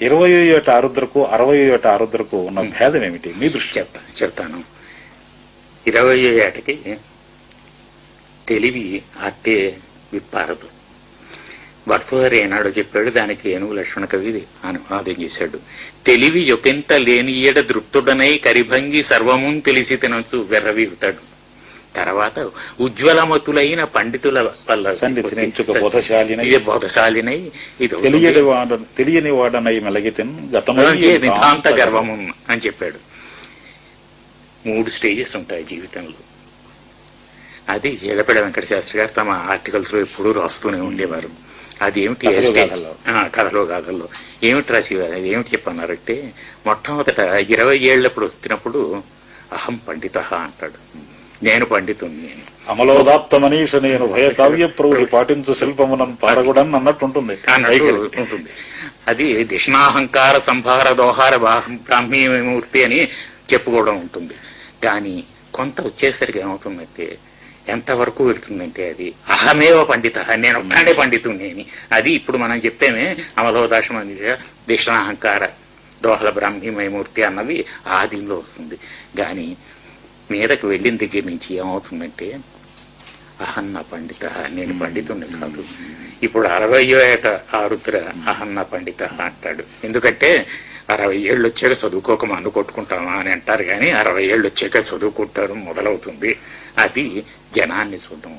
ఇరవై ఏట ఆరుద్రకు అరవై ఏట ఆరుద్రకు ఉన్న భేదం ఏమిటి మీ దృష్టి చెప్తా చెప్తాను. ఇరవై ఏటకి తెలివి అట్టే విప్పారదు. భర్తవారు ఏనాడో చెప్పాడు దానికి ఏనుగు లక్ష్మణ కవి అనువాదం చేశాడు. తెలివి యొకెంత లేని ఏడ దృప్తుడనై కరిభంగి సర్వమున్ తెలిసి తినచ్చు వెర్రవీగుతాడు. తర్వాత ఉజ్వలమతులైన పండితుల వల్ల. ఇది బోధశాలినై ఇది తెలియని వాడ తెలియని వాడనై మెలగితెన్ నితాంత గర్వము అని చెప్పాడు. మూడు స్టేజెస్ ఉంటాయి జీవితంలో. అది జడపెడ వెంకట శాస్త్రి గారు తమ ఆర్టికల్స్లో ఎప్పుడూ రాస్తూనే ఉండేవారు. అది ఏమిటి కథలో ఎస్టేట్ గాథల్లో. ఆ, కథలో గాథల్లో. ఏమిటి రాసేవారు? అది ఏమిటి చెప్పన్నారంటే మొట్టమొదట ఇరవై ఏళ్ళప్పుడు వస్తున్నప్పుడు అహం పండిత అంటాడు. నేను పండితుని నేను అమలోదాప్త మనీష నేను భయ కావ్య ప్రౌఢి పాటించు శిల్పమునం పారగుడన్ అన్నట్టు ఉంటుంది. అది దిష్ణాహంకార సంభార దోహార బ్రాహ్మీమూర్తి అని చెప్పుకోవడం ఉంటుంది. కానీ కొంత వచ్చేసరికి ఏమవుతుందంటే ఎంతవరకు వెళ్తుందంటే అది అహమేవ పండిత నేను ఒక్కడే పండితుని అది ఇప్పుడు మనం చెప్పేమే అమలోదాశం అని దిష్ణాహంకార దోహల బ్రాహ్మీమయమూర్తి అన్నది ఆదిలో వస్తుంది. కానీ మీదకి వెళ్ళిన దగ్గర నుంచి ఏమవుతుందంటే అహన్న పండిత నేను పండితుడిని కాదు. ఇప్పుడు అరవై ఏట ఆరుద్ర అహన్న పండిత అంటాడు. ఎందుకంటే అరవై ఏళ్ళు వచ్చాక చదువుకోక మన్ను కొట్టుకుంటామా అని అంటారు కానీ అరవై ఏళ్ళు వచ్చాక చదువుకుంటారు మొదలవుతుంది. అది జనాన్ని చూడడం.